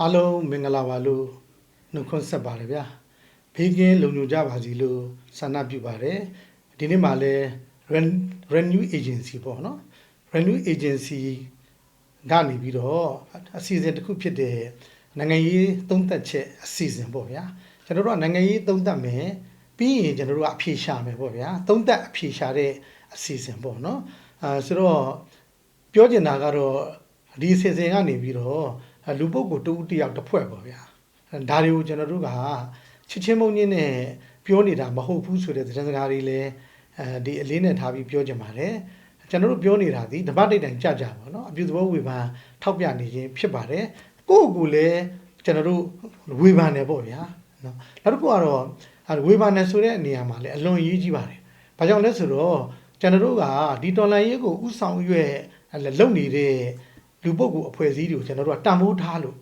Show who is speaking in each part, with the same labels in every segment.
Speaker 1: အားလုံးမင်္ဂလာပါလို့နှုတ်ခွန်းဆက်ပါတယ်ဗျာဘေးကင်းလုံခြုံကြပါစီလို့ဆန္ဒပြုပါတယ်ဒီနေ့မှလည်း Ren- Renew Agency ပေါ့နော် Renew Agency ကနေပြီးတော့အစီအစဉ်တစ်ခုဖြစ်တဲ့နိုင်ငံရေးသုံးသက်ချက်အစီအစဉ်ပေါ့ဗျာကျွန်တော်တို့ကနိုင်ငံရေးသုံးသက်မယ်ပြီးရင်ကျွန်တော်တို့ကအဖြေရှာမယ်ပေါ့ဗျာသုံးသက်အဖြေရှာတဲ့အစီအစဉ်ပေါ့နော်အဲဆိုတော့ပြောချင်တာကတော့ဒီအစီအစဉ်ကနေပြီးတော့ လူပုဂ္ဂိုလ်တဦးတစ်ယောက်တစ်ဖွဲ့ပေါ့ဗျာဒါတွေကိုကျွန်တော်တို့ကချစ်ချင်းမုန်းချင်းနဲ့ပြောနေတာမဟုတ်ဘူးဆိုတဲ့သတင်းစကားတွေလည်းအဲဒီအလေးနဲ့ထားပြီးပြောချင်ပါတယ်ကျွန်တော်တို့ပြောနေတာဒီဓမ္မတိတ်တိုင်ကြကြပါเนาะအပြုသဘောဝေဖန်ထောက်ပြနေခြင်းဖြစ်ပါတယ်ကိုယ့်ကိုယ်လည်းကျွန်တော်တို့ဝေဖန်တယ်ပေါ့ဗျာเนาะနောက်တစ်ခုကတော့အဲဝေဖန်တယ်ဆိုတဲ့အနေအရာမှာလည်းအလွန်အရေးကြီးပါတယ်ဘာကြောင့်လဲဆိုတော့ကျွန်တော်တို့ကဒီတော်လိုင်းရေးကိုဥဆောင်ရွက်လုံနေတဲ့ လူပုဂ္ဂိုလ်အဖွဲ့အစည်းတွေကိုကျွန်တော်တို့ကတန်ဖိုးထားလို့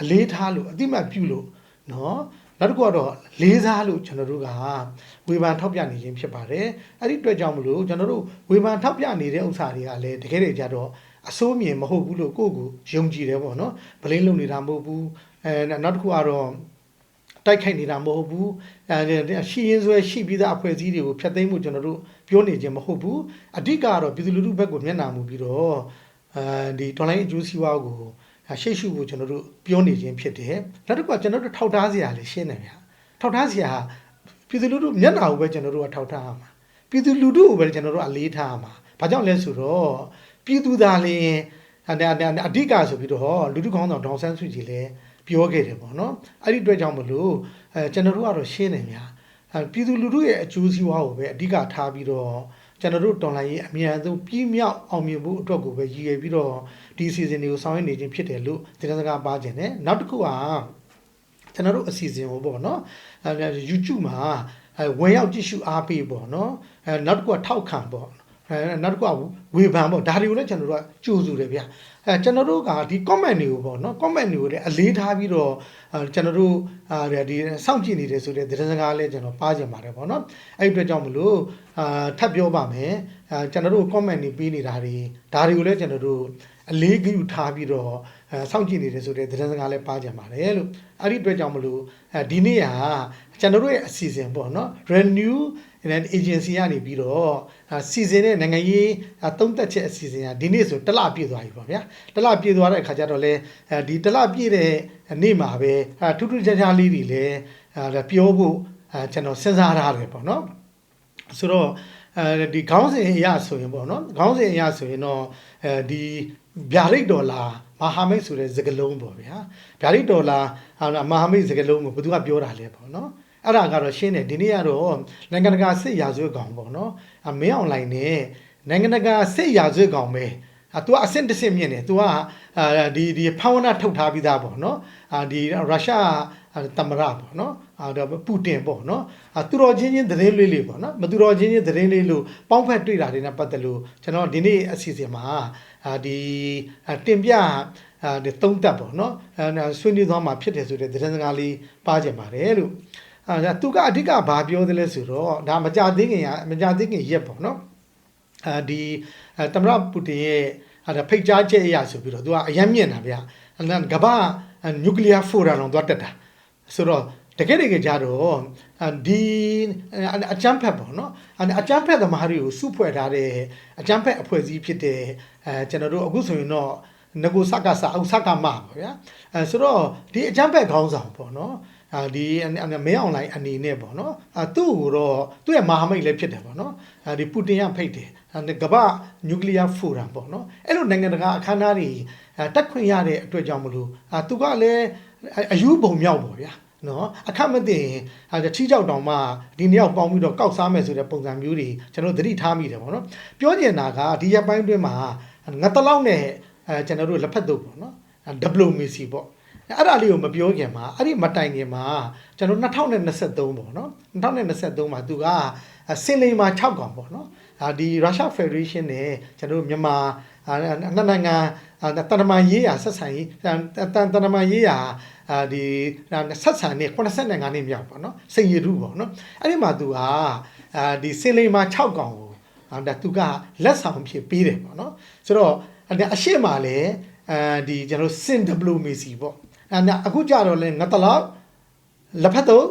Speaker 1: အလေးထားလို့အတိမတ်ပြုလို့နော်နောက်တစ်ခုကတော့လေးစားလို့ကျွန်တော်တို့ကဝေဖန်ထောက်ပြနေခြင်းဖြစ်ပါတယ်အဲ့ဒီအတွက်ကြောင့်မလို့ကျွန်တော်တို့ဝေဖန်ထောက်ပြနေတဲ့ဥစ္စာတွေကလည်းတကယ်တည်းကြတော့အစိုးမြင်မဟုတ်ဘူးလို့ကိုယ့်ကိုယုံကြည်တယ်ပေါ့နော်ဗလင်းလုံနေတာမဟုတ်ဘူးအဲနောက်တစ်ခုကတော့တိုက်ခိုက်နေတာမဟုတ်ဘူးအဲရှိရင်းဆွဲရှိပြီးသားအဖွဲ့အစည်းတွေကိုဖျက်သိမ်းမှုကျွန်တော်တို့ပြောနေခြင်းမဟုတ်ဘူးအဓိကကတော့ပြည်သူလူထုဘက်ကိုမျက်နှာမူပြီးတော့ အဲဒီတော်လိုင်းအကျိုးစီးပွားကိုရှေ့ရှုဖို့ကျွန်တော်တို့ပြောနေခြင်းဖြစ်တယ်နောက်တစ်ခုကကျွန်တော်တို့ထောက်ထားစရာလည်းရှင်းတယ်ဗျာထောက်ထားစရာပြည်သူလူထုမျက်နှာကိုပဲကျွန်တော်တို့ကထောက်ထားရမှာပြည်သူလူထုကိုပဲကျွန်တော်တို့အလေးထားရမှာဘာကြောင့်လဲဆိုတော့ပြည်သူသားလင်းအဓိကဆိုပြီးတော့လူထုခေါင်းဆောင်ဒေါအောင်ဆန်းစုကြည်လည်းပြောခဲ့တယ်ပေါ့နော်အဲ့ဒီအတွက်ကြောင့်မလို့အဲကျွန်တော်တို့ကတော့ရှင်းနေများအဲပြည်သူလူထုရဲ့အကျိုးစီးပွားကိုပဲအဓိကထားပြီးတော့ ကျွန်တော်တို့တော်လိုင်းရေးအမြန်ဆုံးပြီးမြောက်အောင်မြင်ဖို့အတွက်ကိုပဲရည်ရွယ်ပြီးတော့ဒီအစီအစဉ်တွေကိုဆောင်ရွက်နေခြင်းဖြစ်တယ်လို့သတင်းစကားပါခြင်းနဲ့နောက်တစ်ခုကကျွန်တော်တို့အစီအစဉ်ကိုပေါ့နော်အဲ YouTube မှာအဲဝင်ရောက်ကြည့်ရှုအားပေးပေါ့နော်အဲနောက်တစ်ခုကထောက်ခံပေါ့အဲနောက်တစ်ခုကဝေဖန်ပေါ့ဒါတွေကိုလည်းကျွန်တော်တို့ကကြိုးစုတယ်ဗျ အဲကျွန်တော်တို့ကဒီ comment တွေကိုပေါ့နော် comment တွေကိုလည်းအလေးထားပြီးတော့အဲကျွန်တော်တို့အာဒီစောင့်ကြည့်နေတယ်ဆိုတဲ့သတင်းစကားလည်းကျွန်တော်ပါကြင်ပါတယ်ပေါ့နော်အဲ့ဒီအတွက်ကြောင့်မလို့အာထပ်ပြောပါမယ်အဲကျွန်တော်တို့ comment တွေပေးနေတာတွေဒါတွေကိုလည်းကျွန်တော်တို့အလေးဂရုထားပြီးတော့အဲစောင့်ကြည့်နေတယ်ဆိုတဲ့သတင်းစကားလည်းပါကြင်ပါတယ်လို့အဲ့ဒီအတွက်ကြောင့်မလို့အဲဒီနေ့ကကျွန်တော်တို့ရဲ့အစီအစဉ်ပေါ့နော် renew and agency ကနေပြီးတော့စီစဉ်တဲ့နိုင်ငံရေးသုံးသက်ချက်အစီအစဉ်ကဒီနေ့ဆိုတစ်လပြည့်သွားပြီပေါ့ဗျာတစ်လပြည့်သွားတဲ့အခါကျတော့လေဒီတစ်လပြည့်တဲ့နေ့မှာပဲထူးထူးခြားခြားလေးတွေလည်းပြောဖို့ကျွန်တော်စဉ်းစားထားတယ်ပေါ့နော်ဆိုတော့အဲဒီခေါင်းစဉ်အရဆိုရင်ပေါ့နော်ခေါင်းစဉ်အရဆိုရင်တော့အဲဒီဗျာဒိတ်ဒေါ်လာမဟာမိတ်ဆိုတဲ့စကားလုံးပေါ့ဗျာဗျာဒိတ်ဒေါ်လာမဟာမိတ်စကားလုံးကိုဘယ်သူကပြောတာလဲပေါ့နော် အဲ့ဒါကတော့ရှင်းတယ်ဒီနေ့ကတော့နိုင်ငံတကာစစ်ရာဇဝတ်ကောင်ပေါ့နော်အမင်းအွန်လိုင်းနဲ့နိုင်ငံတကာစစ်ရာဇဝတ်ကောင်ပဲအတူအဆင့်တစ်ဆင့်မြင့်တယ်သူကဒီဒီဖဝနာထုတ်ထားပြီးသားပေါ့နော်အာဒီရုရှားသမရပေါ့နော်အာဒါပူတင်ပေါ့နော်အာသူတော်ချင်းချင်းသတင်းလေးလေးပေါ့နော်မသူတော်ချင်းချင်းသတင်းလေးလို့ပေါင်းဖက်တွေ့တာတွေနဲ့ပတ်သက်လို့ကျွန်တော်ဒီနေ့အစီအစဉ်မှာအာဒီတင်ပြအာဒီသုံးသက်ပေါ့နော်ဆွေးနွေးသွားမှာဖြစ်တယ်ဆိုတဲ့သတင်းစကားလေးပါကြပါတယ်လို့ အာသူကအဓိကဘာပြောသလဲဆိုတော့ဒါမကြသေးခင်ကမကြသေးခင်ရက်ပေါ့နော်အာဒီတမရပူတင်ရဲ့အဲ့ဒါဖိတ်ကြားချက်အရာဆိုပြီးတော့သူကအယမ်းမြင့်တာဗျအဲ့ဒါကမ္ဘာနျူကလ িয়ার ဖိုရမ်တော့သွားတက်တာဆိုတော့တကယ်တကယ်ကြတော့ဒီအချမ်းဖက်ပေါ့နော်အချမ်းဖက်သမားတွေကိုစုဖွဲ့ထားတဲ့အချမ်းဖက်အဖွဲ့အစည်းဖြစ်တဲ့အဲကျွန်တော်တို့အခုဆိုရင်တော့ငကိုစကားစာအောက်စကားမပါဗျာအဲဆိုတော့ဒီအချမ်းဖက်ခေါင်းဆောင်ပေါ့နော် အာဒီမင်းအွန်လိုင်းအနေနဲ့ပေါ့နော်အာသူ့ကိုတော့သူ့ရဲ့မဟာမိတ်လည်းဖြစ်တယ်ပေါ့နော်အာဒီပူတင်ကဖိတ်တယ်ကမ္ဘာနျူကလ িয়ার ဖိုရမ်ပေါ့နော်အဲ့လိုနိုင်ငံတကာအခမ်းအနားတွေတက်ခွင့်ရတဲ့အတွက်ကြောင့်မလို့အာသူကလည်းအယူပုံမြောက်ပေါ့ဗျာနော်အခက်မသိရင်ဟာချီးကြောက်တောင်မှဒီနှစ်ယောက်ပေါင်းပြီးတော့ကောက်စားမယ်ဆိုတဲ့ပုံစံမျိုးတွေကျွန်တော်သတိထားမိတယ်ပေါ့နော်ပြောကျင်တာကဒီရက်ပိုင်းတွင်းမှာငတ်တလောက်နဲ့အဲကျွန်တော်တို့လက်ဖက်တုပ်ပေါ့နော်ဒပလိုမေစီပေါ့ အဲ့ဒါလေးကိုမပြောခင်မှာအဲ့ဒီမတိုင်ခင်မှာကျွန်တော်2023ပေါ့နော်2023မှာသူကစင်လိန်မှာ6កောင်ပေါ့နော်အာဒီရုရှားဖက်ဒရေးရှင်းနဲ့ကျွန်တော်တို့မြန်မာနှစ်နိုင်ငံတနမန်ရေးရာဆက်ဆံရေးတန်တနမန်ရေးရာအာဒီဆက်ဆံနေ85နှစ်မြောက်ပေါ့နော်စိန်ရတုပေါ့နော်အဲ့ဒီမှာသူကအာဒီစင်လိန်မှာ6កောင်ကိုဒါသူကလက်ဆောင်ဖြစ်ပေးတယ်ပေါ့နော်ဆိုတော့အရှိမလည်းအဲဒီကျွန်တော်စင်ဒပလိုမေစီပေါ့ အဲ့ဒါအခုကြတော့လဲငါတလောက်လက်ဖက်တော့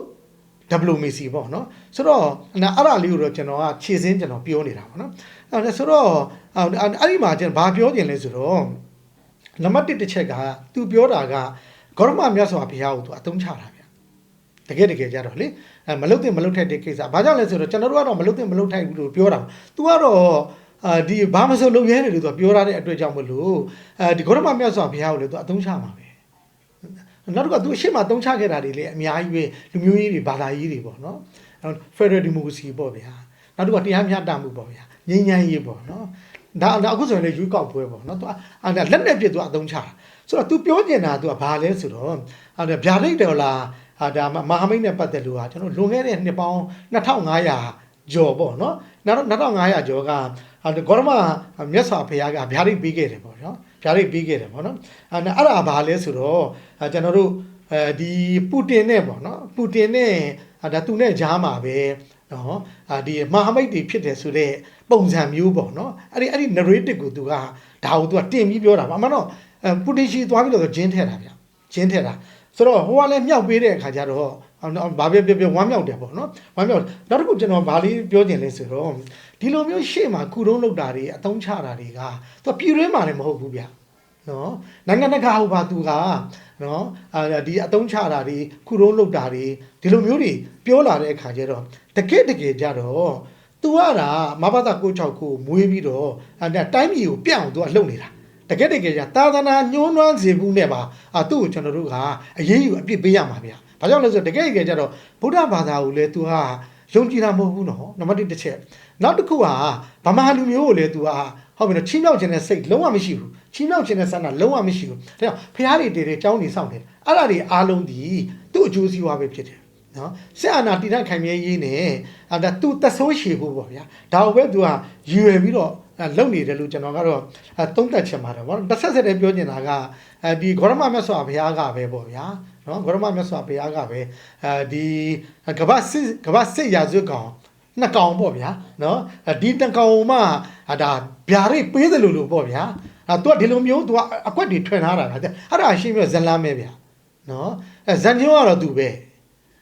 Speaker 1: W Messi ပေါ့နော်ဆိုတော့အဲ့အဲ့ဒါလေးကိုတော့ကျွန်တော်ကခြေစင်းကျွန်တော်ပြောနေတာပေါ့နော်အဲ့ဒါဆိုတော့အဲ့ဒီမှာကျွန်တော်ဘာပြောချင်လဲဆိုတော့နံပါတ်1တစ်ချက်ကသူပြောတာကဂေါရမမြတ်စွာဘုရားကိုသူအသုံးချတာဗျတကယ်တကယ်ကြတော့လေအဲမလုတ်တဲ့မလုတ်ထိုက်တဲ့ကိစ္စဘာကြောင့်လဲဆိုတော့ကျွန်တော်တို့ကတော့မလုတ်တဲ့မလုတ်ထိုက်ဘူးလို့ပြောတာ။ तू ကတော့အာဒီဘာမဆိုလုံရဲတယ်လို့ तू ပြောထားတဲ့အတွက်ကြောင့်မလို့အဲဒီဂေါရမမြတ်စွာဘုရားကိုလည်း तू အသုံးချမှာပဲ။ ဲ နောက်တစ်ခုကသူအရှိမသုံးချခဲ့တာတွေလည်းအများကြီးပဲလူမျိုးရေးတွေဘာသာရေးတွေပေါ့နော်အဲ Federal Democracy ပေါ့ဗျာနောက်တစ်ခုကတရားမျှတမှုပေါ့ဗျာငြိမ်းချမ်းရေးပေါ့နော်ဒါအခုဆိုရင်လည်းရွေးကောက်ပွဲပေါ့နော်သူအာလက်နဲ့ပြည့်သူအသုံးချတာဆိုတော့ तू ပြောကျင်တာ तू ဘာလဲဆိုတော့အာဗျာဒိတ်တော်လာအာဒါမဟာမိတ်နဲ့ပတ်သက်လို့ဟာကျွန်တော်လွန်ခဲ့တဲ့နှစ်ပေါင်း2500ကျော်ပေါ့နော်နောက်2500ကျော်ကအာဂေါရမမြတ်စွာဘုရားကဗျာဒိတ်ပေးခဲ့တယ်ပေါ့နော် ဗျာဒိတ်ပေးခဲ့တယ်ပေါ့နော်အဲ့အဲ့ဒါဘာလဲဆိုတော့ကျွန်တော်တို့အဲဒီပူတင်နဲ့ပေါ့နော်ပူတင်နဲ့ဒါသူနဲ့ဂျားမှာပဲနော်အာဒီမဟာမိတ်တွေဖြစ်တယ်ဆိုတော့ပုံစံမျိုးပေါ့နော်အဲ့ဒီအဲ့ဒီ narrative ကိုသူကဒါကိုသူကတင်ပြီးပြောတာပါအမှန်တော့ပူတင်ရှိသွားပြီးတော့ဂျင်းထဲတာဗျဂျင်းထဲတာဆိုတော့ဟိုကလည်းမြောက်ပေးတဲ့အခါကျတော့ဘာပြောပြောပြောဝမ်းမြောက်တယ်ပေါ့နော်ဝမ်းမြောက်နောက်တစ်ခုကျွန်တော်ဗာလေးပြောချင်လဲဆိုတော့ ဒီလိုမျိုးရှေ့မှာကုတုံးလောက်တာတွေအသုံးချတာတွေကသူကပြည်ရင်းမှာလည်းမဟုတ်ဘူးဗျနော်နိုင်ငံတကာဟိုပါသူကနော်အာဒီအသုံးချတာတွေကုတုံးလောက်တာတွေဒီလိုမျိုးတွေပြောလာတဲ့အခါကျတော့တကယ်တကယ်ကြတော့သူကတာမဘာသာ96ကိုမွေးပြီးတော့အဲတိုင်းပြည်ကိုပြန့်အောင်သူကလုပ်နေတာတကယ်တကယ်ကြသာသနာညှိုးနွမ်းစေမှုနဲ့ပါအာသူ့ကိုကျွန်တော်တို့ကအရေးယူအပြစ်ပေးရမှာဗျာဘာကြောင့်လဲဆိုတော့တကယ်တကယ်ကြတော့ဗုဒ္ဓဘာသာကိုလည်းသူကယုံကြည်တာမဟုတ်ဘူးနော်နံပါတ်1တစ်ချက် နောက်တစ်ခုကဗမာလူမျိုးကိုလည်း तू ဟာဟုတ်ပြီနော်ချင်းမြောက်ခြင်းနဲ့စိတ်လုံးဝမရှိဘူးချင်းမြောက်ခြင်းနဲ့ဆန္ဒလုံးဝမရှိဘူးဒါကြောင့်ဖះတွေတည်တယ်ကြောင်းနေစောင့်တယ်အဲ့ဒါတွေအားလုံးဒီသူ့အကျိုးစီးပွားပဲဖြစ်တယ်နော်ဆက်အာနာတိရခိုင်မြဲရေးနဲ့အဲဒါသူသက်ဆိုးရှည်ဖို့ပေါ့ဗျာဒါကိုပဲသူကရည်ရွယ်ပြီးတော့လုံနေတယ်လို့ကျွန်တော်ကတော့သုံးသပ်ချင်ပါတယ်ဗောတစ်ဆက်ဆက်တည်းပြောချင်တာကအဲဒီဂေါရမမြတ်စွာဘုရားကပဲပေါ့ဗျာနော်ဂေါရမမြတ်စွာဘုရားကပဲအဲဒီကဘာစစ်ကဘာစစ်ရာဇဝကောင် နှစ်ကောင်ပေါ့ဗျာနော်ဒီနှစ်ကောင်မှဒါဗျာရိတ်ပေးတယ်လို့လို့ပေါ့ဗျာအဲသူကဒီလိုမျိုးသူကအကွက်တွေထွင်ထားတာအဲ့ဒါရှင်းပြဇလန်းပဲဗျာနော်အဲဇန်ညောကတော့သူပဲ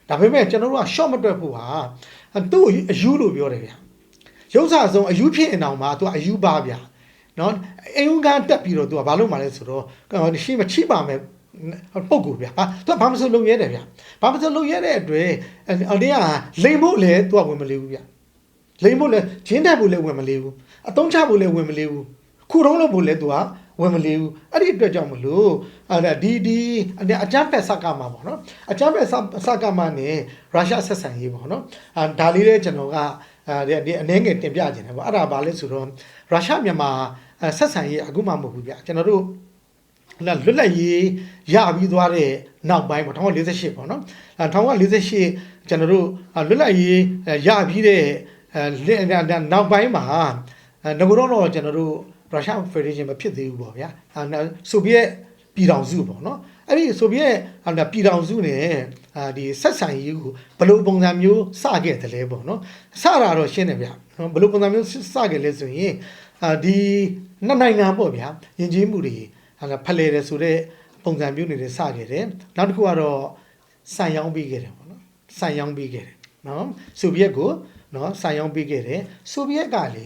Speaker 1: ဒါပေမဲ့ကျွန်တော်တို့က short မတွက်ဖို့ဟာသူ့အယူလို့ပြောတယ်ဗျာရုပ်စာဆုံးအယူဖြစ်နေအောင်မှာသူကအယူပါဗျာနော်အိမ်ကတက်ပြီးတော့သူကဘာလို့မှလဲဆိုတော့ရှင်းမချိပါမယ် ပုတ်ကူဗျာဟာသူကဘာမှမဆိုလုံရဲတယ်ဗျာဘာမှမဆိုလုံရဲတဲ့အတွက်အတင်းကလိန်ဖို့လည်းသူကဝင်မလေးဘူးဗျာလိန်ဖို့လည်းဂျင်းတက်ဖို့လည်းဝင်မလေးဘူးအတုံးချဖို့လည်းဝင်မလေးဘူးခုတုံးလို့ဖို့လည်းသူကဝင်မလေးဘူးအဲ့ဒီအတွက်ကြောင့်မလို့အဲ့ဒါဒီဒီအကြမ်းဖက်စကားမှာပေါ့နော်အကြမ်းဖက်စကားမှာနဲ့ရုရှားဆက်ဆံရေးပေါ့နော်အာဒါလေးလည်းကျွန်တော်ကအဲဒီအနေငယ်တင်ပြခြင်းတယ်ပေါ့အဲ့ဒါဘာလဲဆိုတော့ရုရှားမြန်မာဆက်ဆံရေးအခုမှမဟုတ်ဘူးဗျကျွန်တော်တို့ လွတ်လပ်ရေးရပြီးသွားတဲ့နောက်ပိုင်းပေါ့1948ပေါ့နော်1948ကျွန်တော်တို့လွတ်လပ်ရေးရပြီးတဲ့နောက်ပိုင်းမှာငကိုတော့ကျွန်တော်တို့ရုရှားဖက်ဒရေးရှင်းမဖြစ်သေးဘူးပေါ့ဗျာဆိုဗီယက်ပြည်ထောင်စုပေါ့နော်အဲ့ဒီဆိုဗီယက်ပြည်ထောင်စုနဲ့အာဒီဆက်ဆံရေးကိုဘယ်လိုပုံစံမျိုးစခဲ့တယ်လဲပေါ့နော်စတာတော့ရှင်းတယ်ဗျဘယ်လိုပုံစံမျိုးစခဲ့လဲဆိုရင်အာဒီနှစ်နိုင်ငံပေါ့ဗျာယဉ်ကျေးမှုတွေဟာ ဖလှယ်တယ်ဆိုတော့ပုံစံမျိုးနေနဲ့စခဲ့တယ်နောက်တစ်ခုကတော့စံရောင်းပေးခဲ့တယ်ပေါ့နော်စံရောင်းပေးခဲ့တယ်နော်ဆိုဗီယက်ကိုနော်စံရောင်းပေးခဲ့တယ်ဆိုဗီယက်ကလေ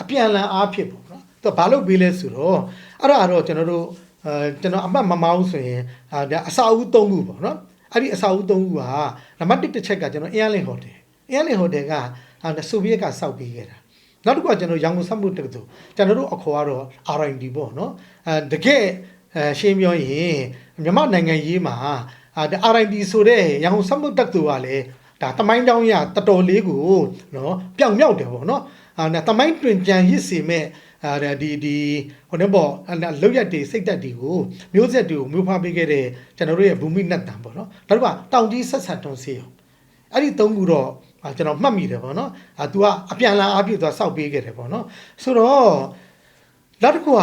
Speaker 1: အပြန်လန်အားဖြစ်ပေါ့နော်သူဘာလို့ပေးလဲဆိုတော့အဲ့ဒါတော့ကျွန်တော်တို့အဲကျွန်တော်အမှတ်မမောင်းဆိုရင်အာအစာအုပ်၃ခုပေါ့နော်အဲ့ဒီအစာအုပ်၃ခုကနံပါတ်1တစ်ချက်ကကျွန်တော်အင်းရလင်ဟိုတယ်အင်းရလင်ဟိုတယ်ကဆိုဗီယက်ကစောက်ပေးခဲ့တာ နောက်တစ်ခုကကျွန်တော်ရောင်ကုန်စက်မှုတက္ကသိုလ်ကျွန်တော်တို့အခေါ်ကတော့ R&D ပေါ့နော်အဲတကယ်အဲရှင်းပြောရင်မြန်မာနိုင်ငံရေးမှာအာ R&D ဆိုတဲ့ရောင်ကုန်စက်မှုတက္ကသိုလ်ကလည်းဒါတမိုင်းတောင်းရတော်တော်လေးကိုနော်ပြောင်မြောက်တယ်ပေါ့နော်အာတမိုင်းတွင်ကြံရစ်စီမဲ့အာဒီဒီဟိုနေပေါ့လောက်ရက်တွေစိတ်သက်တွေကိုမျိုးဆက်တွေကိုမျိုးဖားပေးခဲ့တဲ့ကျွန်တော်တို့ရဲ့ဘူမိနတ်တံပေါ့နော်နောက်တစ်ခါတောင်ကြီးဆက်ဆက်တွန်းစေးအောင်အဲ့ဒီသုံးခုတော့ ကျွန်တော်မှတ်မိတယ်ပေါ့နော်အာ तू ကအပြန်လာအပြည့်သွားစောက်ပေးခဲ့တယ်ပေါ့နော်ဆိုတော့နောက်တစ်ခုက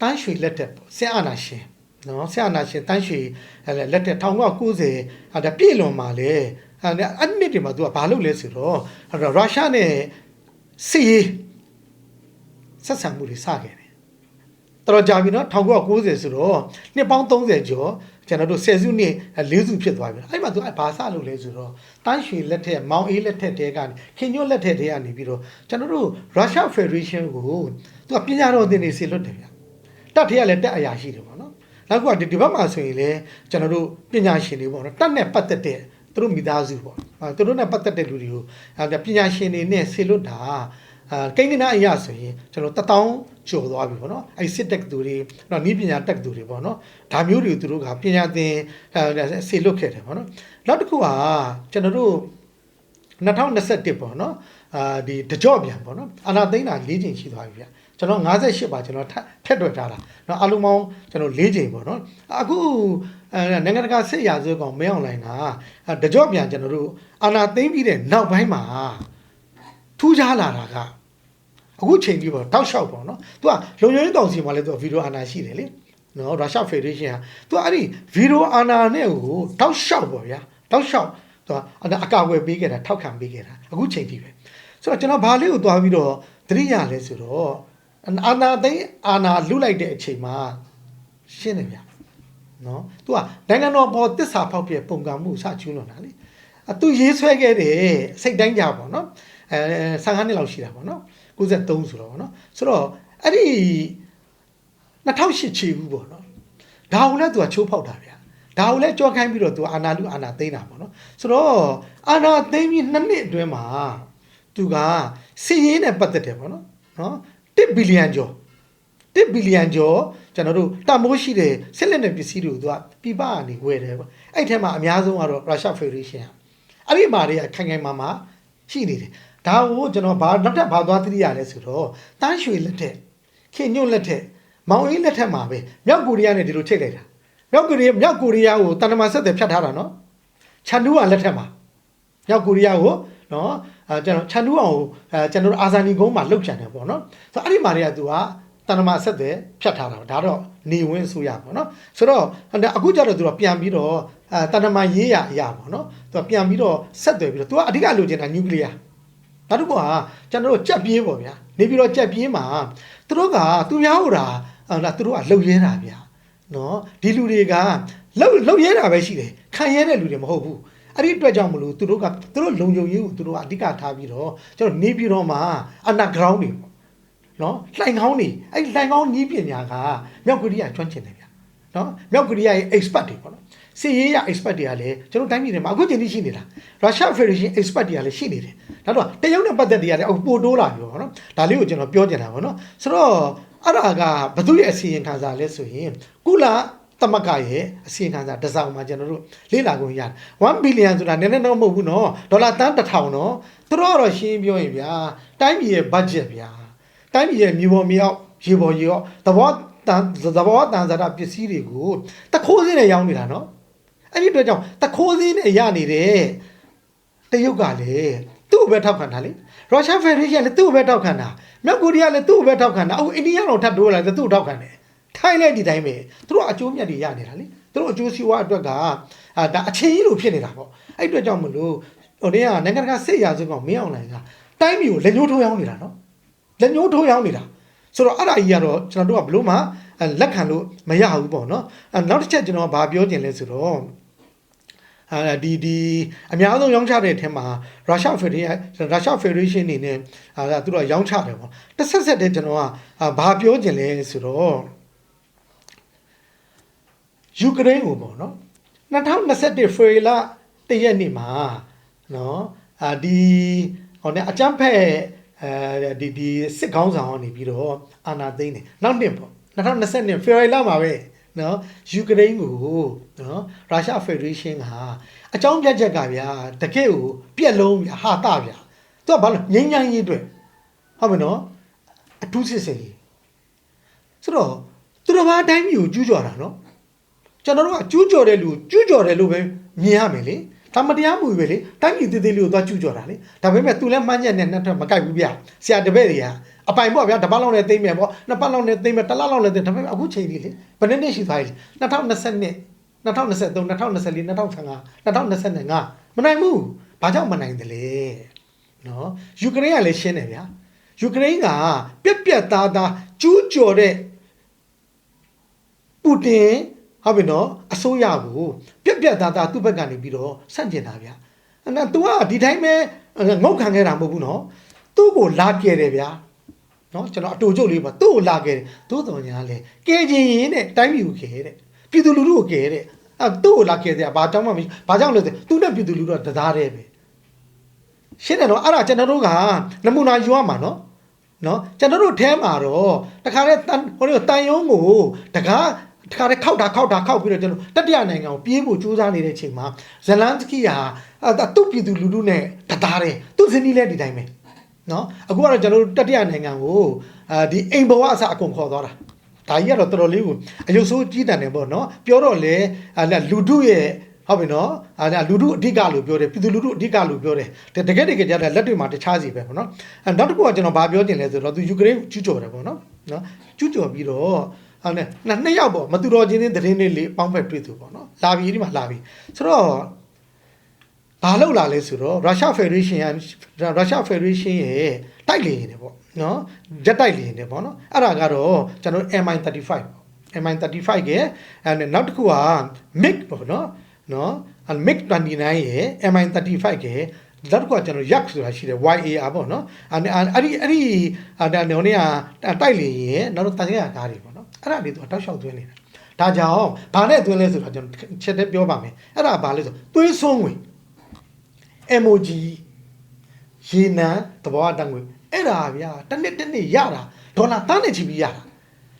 Speaker 1: တန်းရွှေလက်တက်ပေါ့ဆင်အာနာရှင်နော်ဆရာနာရှင်တန်းရွှေလက်တက်1990အဲဒါပြည့်လွန်มาလေအဲအဲ့နှစ်တွေမှာ तू ကဘာလုပ်လဲဆိုတော့ရုရှားနဲ့စစ်ရေးဆက်ဆံမှုတွေစခဲ့တယ်တော်တော်ကြာပြီနော်1990ဆိုတော့နှစ်ပေါင်း30ကျော် ကျွန်တော်တို့ဆယ်စုနှစ်လေးစုဖြစ်သွားပြီအဲ့မှာသူဘာစလုပ်လဲဆိုတော့တန်းရွှေလက်ထက်မောင်အေးလက်ထက်တဲကနေခင်ညွတ်လက်ထက်တဲကနေပြီးတော့ကျွန်တော်တို့ Russia Federation ကိုသူကပညာတော်သင်တွေဆေလွတ်တယ်ဗျတက်ထရလည်းတက်အရာရှိတယ်ပေါ့နော်နောက်ကဒီဒီဘက်မှာဆိုရင်လည်းကျွန်တော်တို့ပညာရှင်တွေပေါ့နော်တက်နဲ့ပတ်သက်တဲ့သူတို့မိသားစုပေါ့အဲသူတို့နဲ့ပတ်သက်တဲ့လူတွေကိုအဲပညာရှင်တွေနဲ့ဆေလွတ်တာအာကိန်းကနာအရာဆိုရင်ကျွန်တော်တထောင် ကျော်သွားပြီပေါ့နော်အဲ့စစ်တက်သူတွေတော့နီးပညာတက်သူတွေပေါ့နော်ဒါမျိုးတွေသူတို့ကပညာသင်အဲဆေလွတ်ခဲ့တယ်ပေါ့နော်နောက်တစ်ခုကကျွန်တော်တို့2021ပေါ့နော်အာဒီတကြော့ပြန်ပေါ့နော်အာနာသိန်းတာ၄ချိန်ရှိသွားပြီဗျကျွန်တော်58ပါကျွန်တော်ထက်တွက်ထားတာเนาะအလုံးပေါင်းကျွန်တော်၄ချိန်ပေါ့နော်အခုအဲနိုင်ငံတကာစစ်ရာဇဝတ်ကောင်မဲအွန်လိုင်းကတကြော့ပြန်ကျွန်တော်တို့အာနာသိန်းပြီးတဲ့နောက်ပိုင်းမှာထူးခြားလာတာက အခုချိန်ပြီးပေါ့တောက်လျှောက်ပေါ့နော်သူကလုံခြုံရေးကောင်စီမှာလည်းသူကဗီဒီယိုအာနာရှိတယ်လေနော်ရုရှားဖက်ဒရေးရှင်းကသူကအဲ့ဒီဗီဒီယိုအာနာနဲ့ကိုတောက်လျှောက်ပေါ့ဗျာတောက်လျှောက်သူကအကာအကွယ်ပေးခဲ့တာထောက်ခံပေးခဲ့တာအခုချိန်ထိပဲဆိုတော့ကျွန်တော်ဘာလေးကိုသွားပြီးတော့သတိရလဲဆိုတော့အာနာသိန်းအာနာလွတ်လိုက်တဲ့အချိန်မှာရှင်းတယ်ဗျာနော်သူကနိုင်ငံတော်ပေါ်တစ္ဆာဖောက်ပြပုံကံမှုစကျူးလွန်တာလေအသူရေးဆွဲခဲ့တယ်စိတ်တိုင်းကြပေါ့နော်အဲ15နှစ်လောက်ရှိတာပေါ့နော် 93ဆိုတော့ပေါ့နော်ဆိုတော့အဲ့ဒီ2008ချီဘူးပေါ့နော်ဒါကိုလည်းသူကချိုးဖောက်တာဗျာဒါကိုလည်းကြောခိုင်းပြီးတော့သူအာနာလူအာနာသိမ်းတာပေါ့နော်ဆိုတော့အာနာသိမ်းပြီးနှစ်နှစ်အတွင်းမှာသူကစီးရင်နဲ့ပတ်သက်တယ်ပေါ့နော်နော်1ဘီလီယံကျော်1ဘီလီယံကျော်ကျွန်တော်တို့တန်ဖိုးရှိတဲ့စစ်လက်နဲ့ပစ္စည်းတွေကိုသူကပြပကနေဝယ်တယ်ပေါ့အဲ့ထဲမှာအများဆုံးကတော့ Russia Federation အဲ့ဒီမှာတွေကခိုင်ခိုင်မာမာရှိနေတယ် ဒါကိုကျွန်တော်ဘာနောက်ထပ်ဘာသွားသတိရလဲဆိုတော့တန်းရွှေလက်ထက်ခင်ညွန့်လက်ထက်မောင်အေးလက်ထက်မှာပဲမြောက်ကိုရီးယားနဲ့ဒီလိုထိတ်လိုက်တာမြောက်ကိုရီးယားမြောက်ကိုရီးယားကိုတန်တမာဆက်တယ်ဖြတ်ထားတာနော်ချန်နူးကလက်ထက်မှာမြောက်ကိုရီးယားကိုနော်အဲကျွန်တော်ချန်နူးအောင်အဲကျွန်တော်အာဇာနီကုန်းမှာလှုပ်ချန်တယ်ပေါ့နော်ဆိုတော့အဲ့ဒီမှာတွေကသူကတန်တမာဆက်တယ်ဖြတ်ထားတာဒါတော့နေဝင်းဆိုရပါတော့ဆိုတော့အခုကျတော့သူကပြန်ပြီးတော့အဲတန်တမာရေးရအရာပေါ့နော်သူကပြန်ပြီးတော့ဆက်သွယ်ပြီးတော့သူကအဓိကလိုချင်တာနျူကလ িয়ার နောက်တစ်ခုကကျွန်တော်တို့ကြက်ပြေးပေါ့ဗျာနေပြီးတော့ကြက်ပြေးမှာသူတို့ကသူများဟိုတာဟာသူတို့ကလှုပ်ရဲတာဗျာနော်ဒီလူတွေကလှုပ်လှုပ်ရဲတာပဲရှိတယ်ခံရဲတဲ့လူတွေမဟုတ်ဘူးအဲ့ဒီအတွက်ကြောင့်မလို့သူတို့ကသူတို့လုံခြုံရေးကိုသူတို့ကအဓိကထားပြီးတော့ကျွန်တော်နေပြီးတော့မှ underground တွေပေါ့နော်လှိုင်ကောင်းတွေအဲ့လှိုင်ကောင်းကြီးပညာကမြောက်ကိုရီးယားကျွမ်းကျင်တယ်ဗျာနော်မြောက်ကိုရီးယားရဲ့ expert တွေပေါ့နော် စီရေးရ expert တွေကလည်းကျွန်တော်တိုင်းပြည်ထဲမှာအခုချိန်ထိရှိနေတာ Russia Federation expert တွေကလည်းရှိနေတယ်နောက်တော့တရုတ်နဲ့ပတ်သက်တွေကလည်းအခုပိုတိုးလာပြီပေါ့နော်ဒါလေးကိုကျွန်တော်ပြောချင်တာပေါ့နော်ဆိုတော့အဲ့ဒါကဘသူရဲ့အစီရင်ခံစာလဲဆိုရင်ကုလသမဂ္ဂရဲ့အစီရင်ခံစာတစ်စောင်မှာကျွန်တော်တို့လေ့လာခွင့်ရတယ်1 billion ဆိုတာနည်းနည်းတော့မဟုတ်ဘူးနော်ဒေါ်လာတန်းတစ်ထောင်နော်သူတို့ကတော့ရှင်းပြောရင်ဗျာတိုင်းပြည်ရဲ့ budget ဗျာတိုင်းပြည်ရဲ့မြေပေါ်မြေအောက်ရေပေါ်ရေအောက်သဘောတန်သဘောတန်စာရပစ္စည်းတွေကိုတခိုးစင်းနဲ့ရောင်းနေတာနော် အဲ့ဒီအတွက်ကြောင့်တခိုးစင်းနဲ့ရနေတဲ့တရုတ်ကလည်းသူ့ဘက်ထောက်ခံတာလေရုရှားဖက်ဒရေးရှင်းလည်းသူ့ဘက်ထောက်ခံတာမြောက်ကိုရီးယားလည်းသူ့ဘက်ထောက်ခံတာအခုအိန္ဒိယတော့ထပ်တိုးလာတယ်သူ့ထောက်ခံတယ်ထိုင်းလည်းဒီတိုင်းပဲသူတို့အကျိုးမြတ်တွေရနေတာလေသူတို့အကျိုးစီးပွားအတွက်ကအာဒါအချင်းကြီးလိုဖြစ်နေတာပေါ့အဲ့အတွက်ကြောင့်မလို့ဟိုတည်းကနိုင်ငံတကာစစ်ရာဇဝတ်ကောင်မင်းအောင်လိုင်ကတိုင်းပြည်ကိုလက်ညှိုးထိုးရောင်းနေတာနော်လက်ညှိုးထိုးရောင်းနေတာဆိုတော့အဲ့ဒါကြီးကတော့ကျွန်တော်တို့ကဘလို့မှလက်ခံလို့မရဘူးပေါ့နော်နောက်တစ်ချက်ကျွန်တော်ကဘာပြောချင်လဲဆိုတော့ အဲဒီဒီအများဆုံးရောင်းချတဲ့အထက်မှာရုရှားဖက်ဒရေးရုရှားဖက်ဒရေးရှင်းနေနဲ့အာသူတို့ကရောင်းချတယ်ပေါ့တစ်ဆက်ဆက်တည်းကျွန်တော်ကဘာပြောချင်လဲဆိုတော့ယူကရိန်းကိုပေါ့နော်2021ဖေဖော်ဝါရီလတရက်နေ့မှာနော်အာဒီဟိုနဲ့အကြမ်းဖက်အဲဒီဒီစစ်ကောင်းဆောင်ကနေပြီးတော့အာဏာသိမ်းတယ်နောက်နှစ်ပေါ့2020ဖေဖော်ဝါရီလမှာပဲ နော်ယူကရိန်းကိုနော်ရုရှားဖက်ဒရေးရှင်းကအကြောင်းပြချက်ကဗျာတကယ့်ကိုပြက်လုံးဗျာဟာတာဗျာသူကဘာလို့ငိမ့်ငိုင်းရေးအတွက်ဟုတ်ပြီနော်အထူးစစ်စင်ကြီးဆိုတော့သူတို့ဘာအတိုင်းမျိုးကျူးကျော်တာနော်ကျွန်တော်တို့ကကျူးကျော်တဲ့လူကျူးကျော်တယ်လို့ပဲမြင်ရမယ်လေ ဒါမတရားမှုပဲလေတိုင်းပြည်သေးသေးလေးကိုသွားကျူးကျော်တာလေဒါပေမဲ့သူလည်းမှန်းချက်နဲ့နှစ်ထပ်မကိုက်ဘူးဗျဆရာတပည့်တွေကအပိုင်ပေါ့ဗျာတစ်ပတ်လောက်နဲ့သိမ့်မယ်ပေါ့နှစ်ပတ်လောက်နဲ့သိမ့်မယ်တစ်လလောက်နဲ့သိမ့်ဒါပေမဲ့အခုချိန်ကြီးလေဘယ်နှစ်နှစ်ရှိသွားပြီ2020 2023 2024 2025 2025မနိုင်ဘူးဘာကြောင့်မနိုင်တယ်လဲနော်ယူကရိန်းကလည်းရှင်းတယ်ဗျာယူကရိန်းကပြက်ပြက်သားသားကျူးကျော်တဲ့ပူတင် ဟုတ်ပြီနော်အစိုးရကိုပြက်ပြက်သားသားသူ့ဘက်ကနေပြီးတော့ဆန့်ကျင်တာဗျာအဲ့ဒါ तू ကဒီတိုင်းပဲငုတ်ခံခဲ့တာမဟုတ်ဘူးနော်သူ့ကိုလာပြဲတယ်ဗျာနော်ကျွန်တော်အတူကျုပ်လေးပါသူ့ကိုလာခဲ့တယ်သို့တော်ညာလဲကဲချင်းရင်တဲ့တိုင်းပြည်ကိုခဲတဲ့ပြည်သူလူထုကိုခဲတဲ့အဲ့သူ့ကိုလာခဲ့တယ်ဘာကြောင့်မှမရှိဘာကြောင့်လဲဆိုသူနဲ့ပြည်သူလူထုကတသားတည်းပဲရှင်းတယ်နော်အဲ့ဒါကျွန်တော်တို့ကနမူနာယူရမှာနော်နော်ကျွန်တော်တို့ထဲမှာတော့တခါတည်းတန်ဟိုလိုတန်ယုံကိုတကား တခါတည်းခောက်တာခောက်တာခောက်ပြီးတော့ကျွန်တော်တတိယနိုင်ငံကိုပြေးဖို့ကြိုးစားနေတဲ့အချိန်မှာဇလန်စကီဟာအဲ့သူ့ပြည်သူလူထုနဲ့တသားတယ်သူ့ဇနီးလည်းဒီတိုင်းပဲနော်အခုကတော့ကျွန်တော်တို့တတိယနိုင်ငံကိုအာဒီအိမ်ဘဝအစအကုန်ခေါ်သွားတာဒါကြီးကတော့တော်တော်လေးကိုအယုတ်ဆိုးကြီးတန်တယ်ပေါ့နော်ပြောတော့လေအဲ့လူထုရဲ့ဟုတ်ပြီနော်အဲ့ဒါလူထုအဓိကလို့ပြောတယ်ပြည်သူလူထုအဓိကလို့ပြောတယ်တကယ်တကယ်ကြတဲ့လက်တွေမှာတခြားစီပဲပေါ့နော်အဲနောက်တစ်ခုကကျွန်တော်ဗာပြောချင်လဲဆိုတော့သူယူကရိန်းကျူးကျော်တယ်ပေါ့နော်နော်ကျူးကျော်ပြီးတော့ အဲ့နဲ့နှစ်နှစ်ယောက်ပေါ့မတူတော်ချင်းချင်းသတင်းလေးလေးပေါင်းဖက်တွေ့သူပေါ့နော်လာပြီဒီမှာလာပြီဆိုတော့ဘာလောက်လာလဲဆိုတော့ရုရှားဖက်ဒရေးရှင်းရရုရှားဖက်ဒရေးရှင်းရဲ့တိုက်လေရင်တွေပေါ့နော်ဂျက်တိုက်လေရင်တွေပေါ့နော်အဲ့ဒါကတော့ကျွန်တော် MI35 ပေါ့ MI35 ကအဲနောက်တစ်ခုက MiG ပေါ့နော်နော် MiG 29ရဲ့ MI35 ကနောက်တစ်ခုကကျွန်တော် Yak ဆိုတာရှိတယ် YAR ပေါ့နော်အဲ့အဲ့ဒီအဲ့ဒီအဲ့ဒါနေကတိုက်လေရင်နောက်တော့တန်ရကားတွေပေါ့နော် အဲ့ဒါလေးသူတောက်လျှောက်သွင်းနေတာဒါကြောင့်ဘာနဲ့သွင်းလဲဆိုတော့ကျွန်တော်ချက်တဲ့ပြောပါမယ်အဲ့ဒါဘာလဲဆိုသွေးဆုံးဝင် MOG ရေနံသဘောအတန်းငွေအဲ့ဒါဗျာတစ်နှစ်တစ်နှစ်ရတာဒေါ်လာတန်းနဲ့ချီပြီးရတာ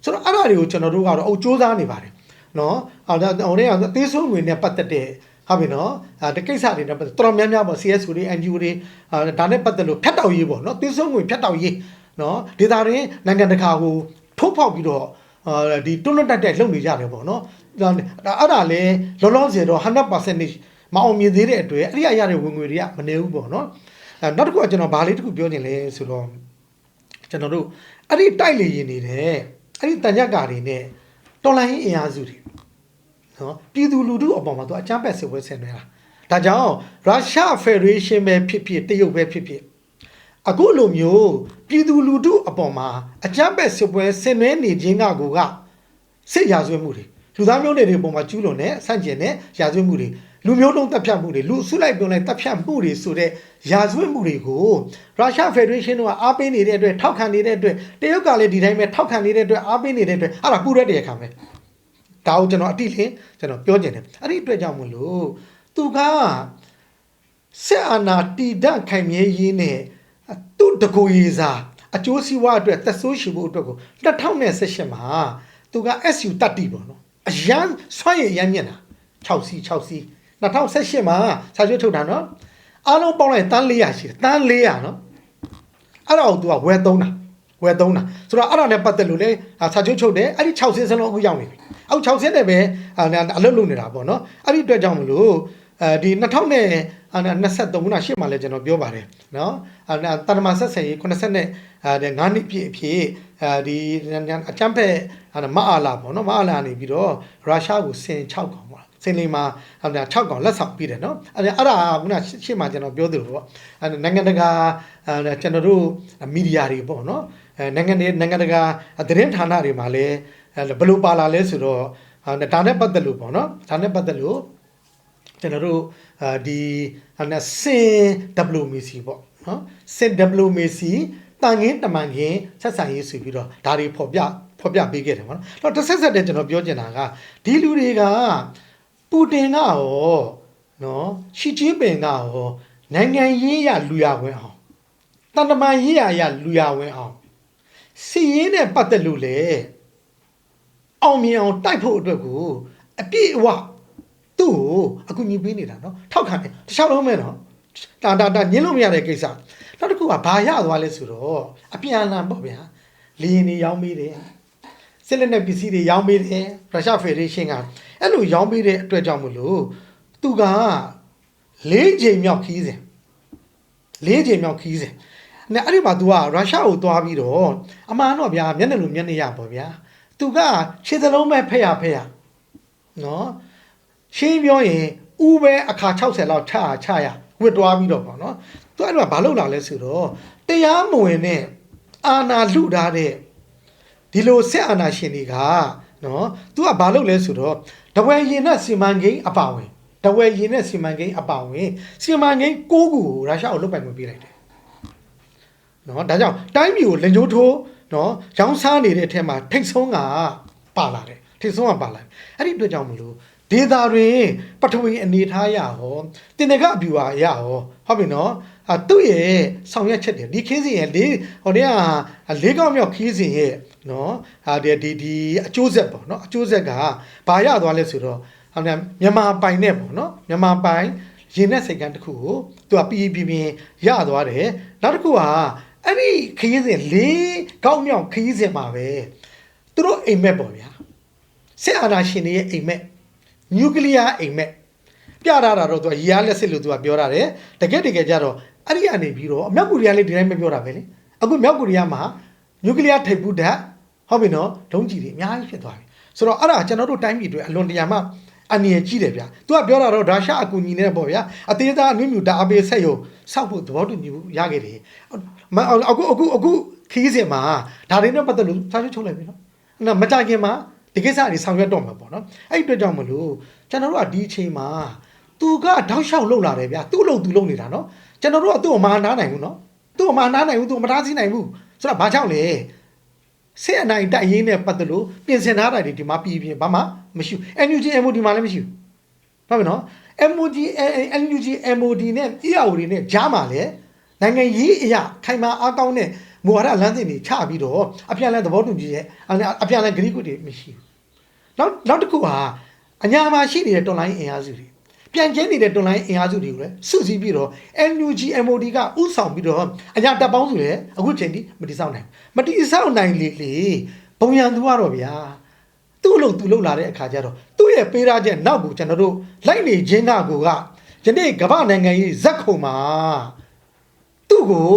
Speaker 1: ဆိုတော့အဲ့ဒါတွေကိုကျွန်တော်တို့ကတော့အုပ်စူးစမ်းနေပါတယ်နော်အဲ့ဒါဟိုနေ့ကအသေးဆုံးငွေနဲ့ပတ်သက်တဲ့ဟုတ်ပြီနော်အဲတကိစ္စတွေနဲ့ပတ်သက်တော်တော်များများပေါ့ CS တွေ NGO တွေအဲဒါနဲ့ပတ်သက်လို့ဖြတ်တောက်ရေးပေါ့နော်သေးဆုံးငွေဖြတ်တောက်ရေးနော်ဒေတာရင်းနိုင်ငံတကာကိုထိုးဖောက်ပြီးတော့ အဲဒီတွန်းတွန်းတက်တက်လုပ်နေကြတယ်ပေါ့နော်ဒါအဲ့ဒါလည်းလောလောဆယ်တော့100%မအောင်မြင်သေးတဲ့အတွက်အဲ့ဒီအရာတွေဝင်ငွေတွေကမနေဘူးပေါ့နော်အဲနောက်တစ်ခုကကျွန်တော်ဗာလေးတစ်ခုပြောနေလဲဆိုတော့ကျွန်တော်တို့အဲ့ဒီတိုက်လေရင်နေတဲ့အဲ့ဒီတန်ကြပ်ကာတွေနဲ့တော်လိုင်းအင်အားစုတွေနော်ပြည်သူလူထုအပေါ်မှာသူအကြမ်းဖက်စစ်ပွဲဆင်နွှဲတာဒါကြောင့်ရုရှားဖက်ဒရေးရှင်းပဲဖြစ်ဖြစ်တရုတ်ပဲဖြစ်ဖြစ် အခုလိုမျိုးပြည်သူလူထုအပေါ်မှာအကြမ်းဖက်စစ်ပွဲဆင်နွှဲနေခြင်းကကိုကစစ်ရာဇဝတ်မှုတွေလူသားမျိုးနွယ်တွေအပေါ်မှာကျူးလွန်တဲ့ဆန့်ကျင်တဲ့ရာဇဝတ်မှုတွေလူမျိုးတုံးတပ်ဖြတ်မှုတွေလူအစုလိုက်ပြုံလိုက်တပ်ဖြတ်မှုတွေဆိုတဲ့ရာဇဝတ်မှုတွေကိုရုရှားဖက်ဒရေးရှင်းကအားပေးနေတဲ့အတွက်ထောက်ခံနေတဲ့အတွက်တရုတ်ကလည်းဒီတိုင်းပဲထောက်ခံနေတဲ့အတွက်အားပေးနေတဲ့အတွက်အဲ့ဒါပူရက်တရားခံပဲဒါကိုကျွန်တော်အတိလင်းကျွန်တော်ပြောချင်တယ်အဲ့ဒီအတွက်ကြောင့်မလို့သူကဆက်အာနာတီဒန့်ခိုင်မြဲရေးနဲ့ သူ့တကူရေးစားအကျိုးစီးပွားအတွက်သက်ဆိုးရှိဖို့အတွက်ကို2018မှာသူက SU တတ်တီပေါ့နော်အရန်ဆွမ်းရည်ရမ်းမြင့်တာ6စီ6စီ2018မှာစာချုပ်ထုတ်တာနော်အားလုံးပေါင်းလိုက်တန်း400ရှိတယ်တန်း400နော်အဲ့ဒါကိုသူကဝယ်သုံးတာဝယ်သုံးတာဆိုတော့အဲ့ဒါနဲ့ပတ်သက်လို့လေစာချုပ်ချုပ်တယ်အဲ့ဒီ6ဆင်းစလုံးအခုရောက်နေပြီအခု6ဆင်းနဲ့ပဲအလုပ်လုပ်နေတာပေါ့နော်အဲ့ဒီအတွက်ကြောင့်မလို့ အဲဒီ2000နဲ့23ခုနရှေ့မှာလည်းကျွန်တော်ပြောပါတယ်နော်အဲတရမဆက်ဆယ်ရေး80နဲ့အဲ9နှစ်ပြည့်အဖြစ်အဲဒီအချမ်းဖက်မအားလာပေါ့နော်မအားလာနေပြီးတော့ရုရှားကိုဆင်6កောင်ပေါ့စင်လီမှာဟို6កောင်လက်ဆောင်ပြီးတယ်နော်အဲ့အဲ့ဒါခုနရှေ့မှာကျွန်တော်ပြောသလိုပေါ့အဲနိုင်ငံတကာအဲကျွန်တော်တို့မီဒီယာတွေပေါ့နော်အဲနိုင်ငံတွေနိုင်ငံတကာသတင်းဌာနတွေမှာလည်းဘယ်လိုပါလာလဲဆိုတော့ဒါနဲ့ပတ်သက်လို့ပေါ့နော်ဒါနဲ့ပတ်သက်လို့ ကျွန်တော်တို့အာဒီဟာနဲ့စင် W Messi ပေါ့နော်စင် W Messi တန်ငင်းတမန်ခင်းဆက်ဆံရေးဆိုပြီးတော့ဒါတွေဖော်ပြဖော်ပြပေးခဲ့တယ်ပေါ့နော်။တော့တစ်ဆက်ဆက်တည်းကျွန်တော်ပြောချင်တာကဒီလူတွေကပူတင်ကရောနော်ရှီကျင်းပင်ကရောနိုင်ငံရေးရလူရဝင်အောင်တန်တမန်ရေးရရလူရဝင်အောင်စီရင်နဲ့ပတ်သက်လို့လေအောင်မြင်အောင်တိုက်ဖို့အတွက်ကိုအပြည့်အဝ သူ့ကိုအကူအညီပေးနေတာနော်ထောက်ခံတယ်တခြားလုံးမဲ့နော်တာတာတာညင်းလို့မရတဲ့ကိစ္စနောက်တစ်ခုကဘာရသွားလဲဆိုတော့အပြန်အလှန်ပေါ့ဗျာလီရင်တွေရောင်းပေးတယ်စစ်လက်နက်ပစ္စည်းတွေရောင်းပေးတယ်ရုရှားဖက်ဒရေးရှင်းကအဲ့လိုရောင်းပေးတဲ့အတွက်ကြောင့်မလို့သူက၄ချိန်မြောက်ခီးစဉ်၄ချိန်မြောက်ခီးစဉ်နဲ့အဲ့ဒီမှာ तू ကရုရှားကိုသွားပြီးတော့အမှန်တော့ဗျာမျက်နှာလိုမျက်နှာရပေါ့ဗျာ तू ကခြေစလုံးပဲဖက်ရဖက်ရနော် ရှင်းပြောရင်ဥပဲအခါ60လောက်ချချရဝစ်တွားပြီးတော့ပေါ့နော်သူအဲ့တော့ဘာလုပ်လာလဲဆိုတော့တရားမဝင်တဲ့အာဏာလူထားတဲ့ဒီလိုစစ်အာဏာရှင်တွေကနော်သူကဘာလုပ်လဲဆိုတော့တဝယ်ရင်နဲ့စီမံကိန်းအပါဝင်တဝယ်ရင်နဲ့စီမံကိန်းအပါဝင်စီမံကိန်း၉ခုကိုရုရှားကိုလုတ်ပိုင်ခွင့်ပေးလိုက်တယ်နော်ဒါကြောင့်တိုင်းပြည်ကိုလက်ညှိုးထိုးနော်ရောင်းစားနေတဲ့အထက်မှာထိတ်ဆုံးကပါလာတယ်ထိတ်ဆုံးကပါလာတယ်အဲ့ဒီအတွက်ကြောင့်မလို့ ဒေတာတွင်ပထဝီအနေထားရဟောတင်တကအပြူဟာရဟောဟုတ်ပြီနော်အာသူ့ရဲ့ဆောင်ရွက်ချက်တွေဒီခင်းစဉ်ရဲ့လေးဟိုတည်းကလေးကောက်မြောက်ခင်းစဉ်ရဲ့နော်ဟာဒီဒီဒီအကျိုးဆက်ပေါ့နော်အကျိုးဆက်ကဘာရသွားလဲဆိုတော့ဟိုတည်းမြန်မာပိုင်နဲ့ပေါ့နော်မြန်မာပိုင်ရင်နဲ့စိတ်ကန်းတစ်ခုကိုသူကပြည်ပြည်ပြင်းရသွားတယ်နောက်တစ်ခုကအဲ့ဒီခရီးစဉ်လေးကောက်မြောက်ခရီးစဉ်မှာပဲသူတို့အိမ်မက်ပေါ့ဗျာစစ်အာဏာရှင်တွေရဲ့အိမ်မက် နျူကလ িয়ার အိမ်မက်ပြတာတော့သူကရီယာလက်စစ်လို့သူကပြောတာတယ်တကယ်တကယ်ကြတော့အဲ့ဒီကနေပြီးတော့အမြောက်ကိုရီးယားလေးဒီတိုင်းမပြောတာပဲလေအခုမြောက်ကိုရီးယားမှာနျူကလ িয়ার ထိပ်ဖူးဓာတ်ဟုတ်ပြီနော်ဒုံးကျည်တွေအများကြီးဖြစ်သွားပြီဆိုတော့အဲ့ဒါကျွန်တော်တို့တိုင်းပြည်တွေအလွန်တရာမှအနည်းကြီးတယ်ဗျာ။ तू ကပြောတာတော့ဒါရှာအကူညီနေပေါ့ဗျာ။အသေးသားအနွေးမြူတာအပေးဆက်ရုံစောက်ဖို့သဘောတူညီမှုရခဲ့တယ်။မအခုအခုအခုခီးစဉ်မှာဒါတွေနဲ့ပတ်သက်လို့စာချုပ်ချုပ်လိုက်ပြီနော်။အဲ့မကြခင်မှာ ဒီကိစ္စတွေဆောင်ရွက်တော့မှာပေါ့နော်အဲ့ဒီအတွက်ကြောင့်မလို့ကျွန်တော်တို့ကဒီအချိန်မှာသူကတောက်လျှောက်လှုပ်လာတယ်ဗျာသူ့လှုပ်သူလှုပ်နေတာနော်ကျွန်တော်တို့ကသူ့ကိုမနားနိုင်ဘူးနော်သူ့ကိုမနားနိုင်ဘူးသူ့မတားဆီးနိုင်ဘူးဆိုတော့ဘာကြောင့်လဲဆေးအနိုင်တိုက်ရင်းနဲ့ပတ်သက်လို့ပြင်ဆင်ထားတာတွေဒီမှာပြည်ပြင်ဘာမှမရှိဘူး NUG MOD မှာလည်းမရှိဘူးဟုတ်ပြီနော် MOD NUG MOD နဲ့ပြည်အော်တွေနဲ့ကြားမှာလည်းနိုင်ငံရေးအရာခိုင်မာအားကောင်းတဲ့မူဝါဒလမ်းစဉ်တွေချပြီးတော့အပြန်အလှန်သဘောတူညီရဲ့အပြန်အလှန်ဂရိကုတွေမရှိဘူး နောက်နောက်တစ်ခုဟာအညာမှာရှိနေတဲ့တော်လိုင်းအင်အားစုတွေပြန်ကျင်းနေတဲ့တော်လိုင်းအင်အားစုတွေကိုလည်းစုစည်းပြီးတော့ NUG MOD ကဥဆောင်ပြီးတော့အညာတပ်ပေါင်းစုလည်းအခုချိန်ထိမတိဆောက်နိုင်ဘူးမတိဆောက်နိုင်လေလေဘုံရန်သူကတော့ဗျာသူ့လို့သူ့လို့လာတဲ့အခါကျတော့သူ့ရဲ့ပေးရချက်နောက်ကိုကျွန်တော်တို့လိုက်နေခြင်းကကိုကယနေ့ကမ္ဘာနိုင်ငံကြီးဇက်ခုံမှာသူ့ကို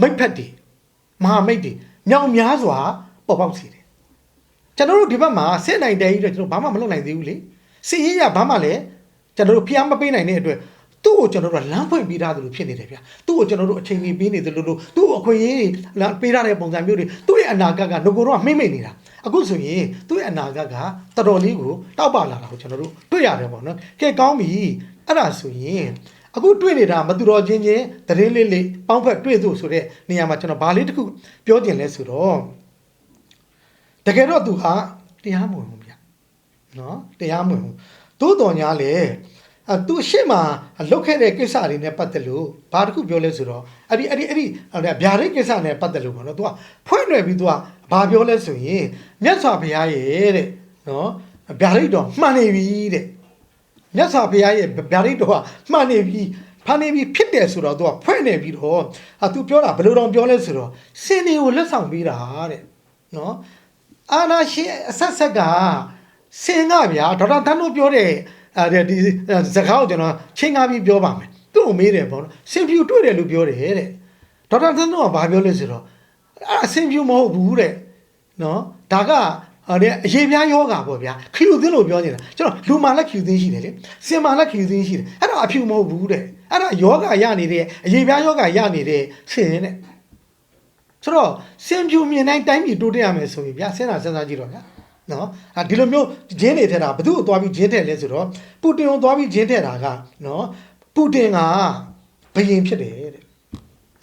Speaker 1: မိတ်ဖက်တွေမဟာမိတ်တွေမြောင်များစွာပေါ်ပေါက်စေတယ် ကျွန်တော်တို့ဒီဘက်မှာစစ်နိုင်တယ်ကြီးတော့ကျွန်တော်ဘာမှမလုပ်နိုင်သေးဘူးလေစစ်ရေးရဘာမှလည်းကျွန်တော်တို့ဖျားမပေးနိုင်တဲ့အတွက်သူ့ကိုကျွန်တော်တို့ကလမ်းဖွင့်ပေးထားသလိုဖြစ်နေတယ်ဗျသူ့ကိုကျွန်တော်တို့အချိန်ကြီးပေးနေသလိုလိုသူ့အခွင့်အရေးတွေပေးထားတဲ့ပုံစံမျိုးတွေသူ့ရဲ့အနာဂတ်ကငကိုတော့မှိမ့်မိတ်နေတာအခုဆိုရင်သူ့ရဲ့အနာဂတ်ကတော်တော်လေးကိုတောက်ပလာတာကိုကျွန်တော်တို့တွေ့ရတယ်ပေါ့နော်ကဲကောင်းပြီအဲ့ဒါဆိုရင်အခုတွေ့နေတာမသူတော်ချင်းချင်းတရင်လေးလေးပေါင်းဖက်တွေ့သူဆိုတဲ့နေရာမှာကျွန်တော်ဗာလေးတစ်ခုပြောကျင်လဲဆိုတော့ တကယ်တော့သူဟာတရားမဝင်ဘူးဗျနော်တရားမဝင်ဘူးသို့တော်ညာလေအသူရှေ့မှာလုတ်ခဲ့တဲ့ကိစ္စတွေနဲ့ပတ်သက်လို့ဘာတခုပြောလဲဆိုတော့အဲ့ဒီအဲ့ဒီအဲ့ဒီဗျာဒိတ်ကိစ္စနဲ့ပတ်သက်လို့ပေါ့နော်သူကဖွင့်တယ်ပြီးသူကဘာပြောလဲဆိုရင်မြတ်စွာဘုရားရဲ့တဲ့နော်ဗျာဒိတ်တော်မှန်နေပြီတဲ့မြတ်စွာဘုရားရဲ့ဗျာဒိတ်တော်ကမှန်နေပြီဖန်နေပြီဖြစ်တယ်ဆိုတော့သူကဖွင့်နေပြီးတော့အသူပြောတာဘယ်လိုတောင်ပြောလဲဆိုတော့စင်တွေကိုလက်ဆောင်ပေးတာတဲ့နော် အာနာရှင်အဆက်ဆက်ကစင်ကဗျာဒေါက်တာတန်းတို့ပြောတဲ့အဲဒီစကားကိုကျွန်တော်ချင်းကားပြီးပြောပါမယ်သူ့ကိုမေးတယ်ပေါ့နော်စင်ဖြူတွေ့တယ်လို့ပြောတယ်တဲ့ဒေါက်တာတန်းတို့ကဘာပြောလဲဆိုတော့အစင်ဖြူမဟုတ်ဘူးတဲ့နော်ဒါကအဲ့ဒါအရေးပြားယောဂါပေါ့ဗျာခီယူသင်းလို့ပြောနေတာကျွန်တော်လူမာလက်ခီယူသင်းရှိတယ်လေစင်မာလက်ခီယူသင်းရှိတယ်အဲ့ဒါအဖြူမဟုတ်ဘူးတဲ့အဲ့ဒါယောဂါရနေတဲ့အရေးပြားယောဂါရနေတဲ့ဆင်တဲ့ ဆိုတော့စင်ဖြူမြင်တိုင်းတိုင်းပြည်တိုးတက်ရမယ်ဆိုရင်ဗျာစဉ်းစားစဉ်းစားကြည့်တော့ဗျာနော်အာဒီလိုမျိုးဂျင်းတွေထက်တာဘသူ့ကိုသွားပြီးဂျင်းထက်လဲဆိုတော့ပူတင်ကိုသွားပြီးဂျင်းထက်တာကနော်ပူတင်ကဘယင်ဖြစ်တယ်တဲ့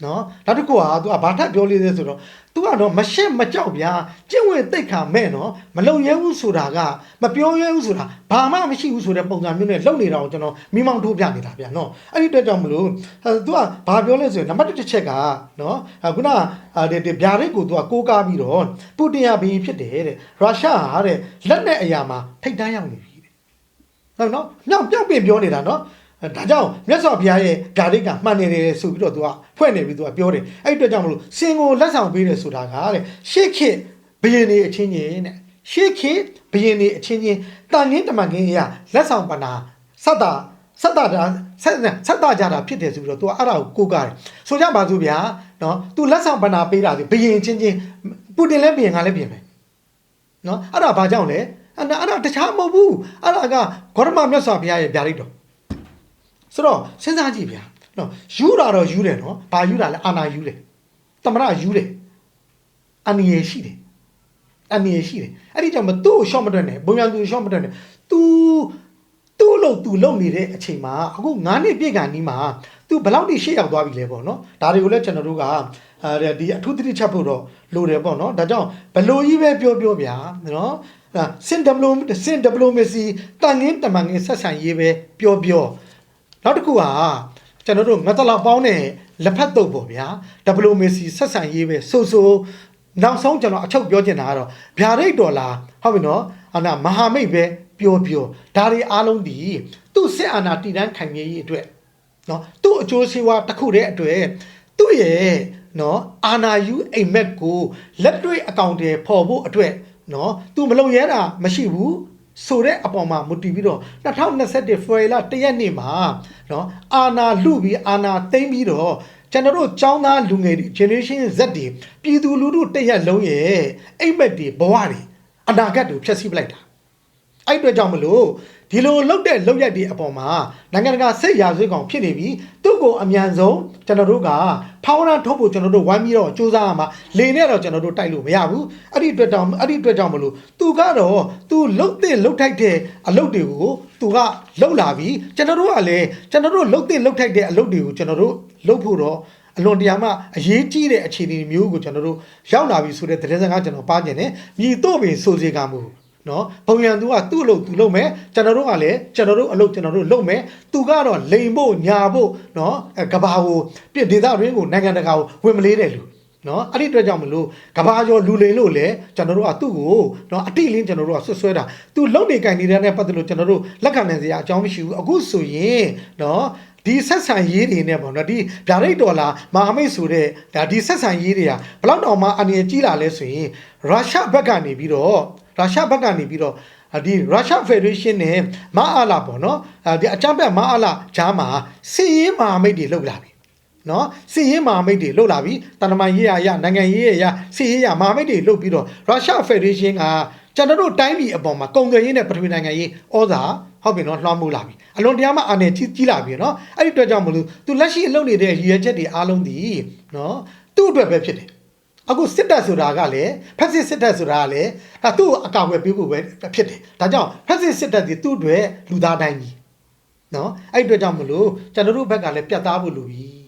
Speaker 1: နော်နောက်တစ်ခုကသူကဘာထပ်ပြောလေးလဲဆိုတော့ तू ကတော့မရှက်မကြောက်ဗျာကျင့်ဝင်တိတ်ခါမဲ့နော်မလုံရဲဘူးဆိုတာကမပြောရဲဘူးဆိုတာဘာမှမရှိဘူးဆိုတဲ့ပုံစံမျိုးနဲ့လုံနေတာကိုကျွန်တော်မိမောင်းထိုးပြနေတာဗျာနော်အဲ့ဒီအတွက်ကြောင့်မလို့ तू ကဘာပြောလဲဆိုရင်နံပါတ်1တစ်ချက်ကနော်ခုနဒီဒီဗျာဒိတ်ကို तू ကကိုးကားပြီးတော့ပူတင်ကဘီဖြစ်တယ်တဲ့ရုရှားဟာတဲ့လက်နဲ့အရာမှာထိတ်တန်းရောက်နေပြီတဲ့ဟုတ်နော်မြောက်ပြောက်ပြင်ပြောနေတာနော် ဒါကြောင့်မြတ်စွာဘုရားရဲ့ဓာတိတ်ကမှန်နေတယ်ဆိုပြီးတော့သူကဖွဲ့နေပြီးသူကပြောတယ်အဲ့ဒီအတွက်ကြောင့်မလို့စင်ကိုလက်ဆောင်ပေးတယ်ဆိုတာကတဲ့ရှေ့ခေတ်ဘယင်နေအချင်းချင်းတဲ့ရှေ့ခေတ်ဘယင်နေအချင်းချင်းတန်ငင်းတမန်ငင်းအရာလက်ဆောင်ပနာစက်တာစက်တာဒါဆက်ဆက်တာကြတာဖြစ်တယ်ဆိုပြီးတော့သူကအဲ့ဒါကိုကိုးကားတယ်ဆိုကြပါစို့ဗျာနော်သူလက်ဆောင်ပနာပေးတာဆိုဘယင်ချင်းချင်းပူတင်လည်းဘယင်ကလည်းဘယင်ပဲနော်အဲ့ဒါဘာကြောင့်လဲအဲ့ဒါအဲ့ဒါတခြားမဟုတ်ဘူးအဲ့ဒါကဂေါရမမြတ်စွာဘုရားရဲ့ဗျာဒိတ်တော် ဆိုတော့စဉ်းစားကြည့်ဗျာနော်ယူတာတော့ယူတယ်နော်ဘာယူတာလဲအာနာယူတယ်တမရယူတယ်အနိယေရှိတယ် အနေရှိတယ်အဲ့ဒီကြောင့်မသူ့ကိုရှော့မတွက်နဲ့ဘုံရန်သူရှော့မတွက်နဲ့ तू သူ့လို့ तू လုံနေတဲ့အချိန်မှာအခု9နှစ်ပြည့်ကန်နီးမှာ तू ဘယ်လောက်ထိရှေ့ရောက်သွားပြီလဲပေါ့နော်ဒါတွေကိုလည်းကျွန်တော်တို့ကအဲဒီအထူးသတိချက်ဖို့တော့လိုတယ်ပေါ့နော်ဒါကြောင့်ဘလို့ကြီးပဲပြောပြောဗျာနော်စင်ဒဘလိုစင်ဒဘလိုမစီတန်ငင်းတမန်ငင်းဆက်ဆံရေးပဲပြောပြော နောက်တစ်ခုကကျွန်တော်တို့ငတ်တလာပေါင်းတဲ့လက်ဖက်တုပ်ပေါ့ဗျာဒဘလိုမစီဆက်ဆံရေးပဲဆိုဆိုနောက်ဆုံးကျွန်တော်အချုပ်ပြောချင်တာကတော့ဗျာဒိတ်တော်လာဟုတ်ပြီနော်အနာမဟာမိတ်ပဲပြောပြောဒါတွေအားလုံးဒီသူ့စစ်အာဏာတည်တံ့ခိုင်မြဲရေးအတွက်နော်သူ့အကျိုးစီးပွားတစ်ခုတည်းအတွက်သူ့ရဲ့နော်အာနာယူအိမ်မက်ကိုလက်တွေ့အကောင့်တွေပေါ်ဖို့အတွက်နော်သူမလုံရဲတာမရှိဘူး ဆိုတဲ့အပေါ်မှာမူတည်ပြီးတော့2021ဖေဖော်ဝါရီလ1ရက်နေ့မှာနော်အာနာလူပြီးအာနာသိမ့်ပြီးတော့ကျွန်တော်တို့ចောင်းသားလူငယ်တွေ generation Z တွေပြည်သူလူထုတစ်ရက်လုံးရဲ့အိမ်မက်တွေဘဝတွေအနာဂတ်တွေဖျက်ဆီးပလိုက်တာအဲ့အတွက်ကြောင့်မလို့ ဒီလိုလောက်တဲ့လောက်ရက်ဒီအပေါ်မှာနိုင်ငံတကာစိတ်ရာဇဝတ်ကောင်ဖြစ်နေပြီသူ့ကိုအမြန်ဆုံးကျွန်တော်တို့ကဖောင်းရထုတ်ဖို့ကျွန်တော်တို့ဝိုင်းပြီးတော့စူးစမ်းရမှာလေနဲ့တော့ကျွန်တော်တို့တိုက်လို့မရဘူးအဲ့ဒီအတွက်ကြောင့်အဲ့ဒီအတွက်ကြောင့်မလို့သူကတော့သူလုတ်တဲ့လုတ်ထိုက်တဲ့အလုပ်တွေကိုသူကလုတ်လာပြီကျွန်တော်တို့ကလည်းကျွန်တော်တို့လုတ်တဲ့လုတ်ထိုက်တဲ့အလုပ်တွေကိုကျွန်တော်တို့လုတ်ဖို့တော့အလွန်တရာမှအရေးကြီးတဲ့အခြေအနေမျိုးကိုကျွန်တော်တို့ရောက်လာပြီဆိုတဲ့သတင်းစကားကျွန်တော်ပါကျင်တယ်မြည်တော့ပင်စိုးစေကမှု နော်ဘုံရန်သူကသူ့အလုပ်သူလုပ်မယ်ကျွန်တော်တို့ကလည်းကျွန်တော်တို့အလုပ်ကျွန်တော်တို့လုပ်မယ်သူကတော့လိန်ဖို့ညာဖို့နော်အဲကဘာကိုပြစ်ဒေသတွင်းကိုနိုင်ငံတကာကိုဝင်မလေးတဲ့လူနော်အဲ့ဒီအတွက်ကြောင့်မလို့ကဘာကျော်လူလိန်လို့လေကျွန်တော်တို့ကသူ့ကိုနော်အတိလင်းကျွန်တော်တို့ကဆွတ်ဆွဲတာသူလုံနေကင်နေတဲ့နဲ့ပတ်သက်လို့ကျွန်တော်တို့လက်ခံနိုင်စရာအကြောင်းမရှိဘူးအခုဆိုရင်နော် ဒီဆက်ဆံရေးတွေနဲ့ပေါ့နော်ဒီဗျာဒိတ်တော်လာမဟာမိတ်ဆိုတဲ့ဒါဒီဆက်ဆံရေးတွေကဘလောက်တောင်မှအနေကြီးလာလဲဆိုရင်ရုရှားဘက်ကနေပြီးတော့ရုရှားဘက်ကနေပြီးတော့ဒီရုရှားဖက်ဒရေးရှင်းနဲ့မအားလာပေါ့နော်အဲဒီအကြမ်းဖက်မအားလာဂျားမှာစီရင်မဟာမိတ်တွေလှုပ်လာပြီနော်စီရင်မဟာမိတ်တွေလှုပ်လာပြီတန်တမန်ရေးရရနိုင်ငံရေးရရစီရင်ရမဟာမိတ်တွေလှုပ်ပြီးတော့ရုရှားဖက်ဒရေးရှင်းကကျွန်တော်တို့တိုင်းပြည်အပေါ်မှာကုန်သွယ်ရေးနဲ့ပထဝီနိုင်ငံရေးဩဇာ ဟုတ်ပြီနော်လွှမ်းမိုးလာပြီအလွန်တရာမှအာနယ်ကြီးကြီးလာပြီနော်အဲ့ဒီအတွက်ကြောင့်မလို့သူလက်ရှိအလုပ်နေတဲ့ရည်ရွယ်ချက်တွေအားလုံးဒီနော်သူ့အတွက်ပဲဖြစ်တယ်အခုစစ်တပ်ဆိုတာကလည်းဖက်စစ်စစ်တပ်ဆိုတာကလည်းဒါသူ့ကိုအကာအကွယ်ပေးဖို့ပဲဖြစ်တယ်ဒါကြောင့်ဖက်စစ်စစ်တပ်ဒီသူ့အတွက်လူသားတိုင်းကြီးနော်အဲ့ဒီအတွက်ကြောင့်မလို့ကျွန်တော်တို့ဘက်ကလည်းပြတ်သားဖို့လိုပြီ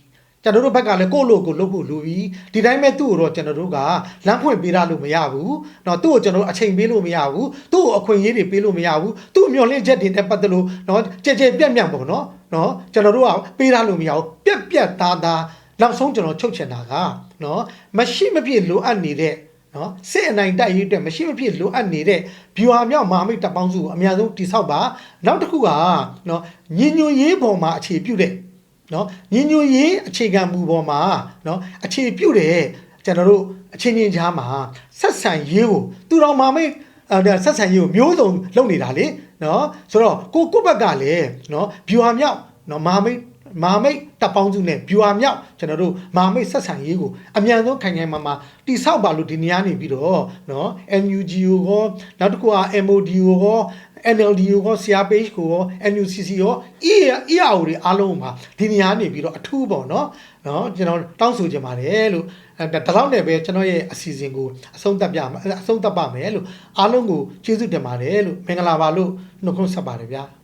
Speaker 1: ကျွန်တော်တို့ဘက်ကလည်းကိုယ့်လို့ကိုယ်လုပ်ဖို့လိုပြီဒီတိုင်းမဲ့သူ့ကိုတော့ကျွန်တော်တို့ကလမ်းဖွင့်ပေးရလို့မရဘူးเนาะသူ့ကိုကျွန်တော်တို့အချိန်ပေးလို့မရဘူးသူ့ကိုအခွင့်အရေးတွေပေးလို့မရဘူးသူ့မျောလင့်ချက်တွေနဲ့ပတ်သက်လို့เนาะကြဲကြဲပြက်ပြက်ပေါ့เนาะเนาะကျွန်တော်တို့ကပေးရလို့မရဘူးပြက်ပြက်သားသားနောက်ဆုံးကျွန်တော်ချုပ်ချင်တာကเนาะမရှိမဖြစ်လိုအပ်နေတဲ့ နော်စစ်အနိုင်တိုက်ရေးအတွက်မရှိမဖြစ်လိုအပ်နေတဲ့ view မြောက်မဟာမိတ်တပ်ပေါင်းစုကိုအများဆုံးတိဆောက်ပါနောက်တစ်ခုကနော်ညီညွတ်ရေးပေါ်မှာအခြေပြုတဲ့ နော်ညီညွတ်ရေးအခြေခံမူပေါ်မှာနော်အခြေပြုတဲ့ကျွန်တော်တို့အချင်းချင်းကြားမှာဆက်ဆံရေးကိုသူတော်မဟာမိတ်အဲဆက်ဆံရေးကိုမျိုးစုံလုပ်နေတာလေနော်ဆိုတော့ကိုကိုဘက်ကလည်းနော် view မြောက်နော်မဟာမိတ်မဟာမိတ်တပ်ပေါင်းစုနဲ့ view မြောက်ကျွန်တော်တို့မဟာမိတ်ဆက်ဆံရေးကိုအမြန်ဆုံးခိုင်ခိုင်မာမာတိဆောက်ပါလို့ဒီနေရာနေပြီးတော့နော် NUG ကိုရောနောက်တစ်ခုက MOD ကိုရော NLD ကိုရော CRPH ကိုရော NUCC ရော EAO တွေအားလုံးမှာဒီနေရာနေပြီးတော့အထူးပေါ့နော်နော်ကျွန်တော်တောင်းဆိုချင်ပါတယ်လို့အဲဒါတော့နဲ့ပဲကျွန်တော်ရဲ့အစီအစဉ်ကိုအဆုံးသတ်ပြမယ်အဆုံးသတ်ပါမယ်လို့အားလုံးကိုကျေးဇူးတင်ပါတယ်လို့မင်္ဂလာပါလို့နှုတ်ခွန်းဆက်ပါတယ်ဗျာ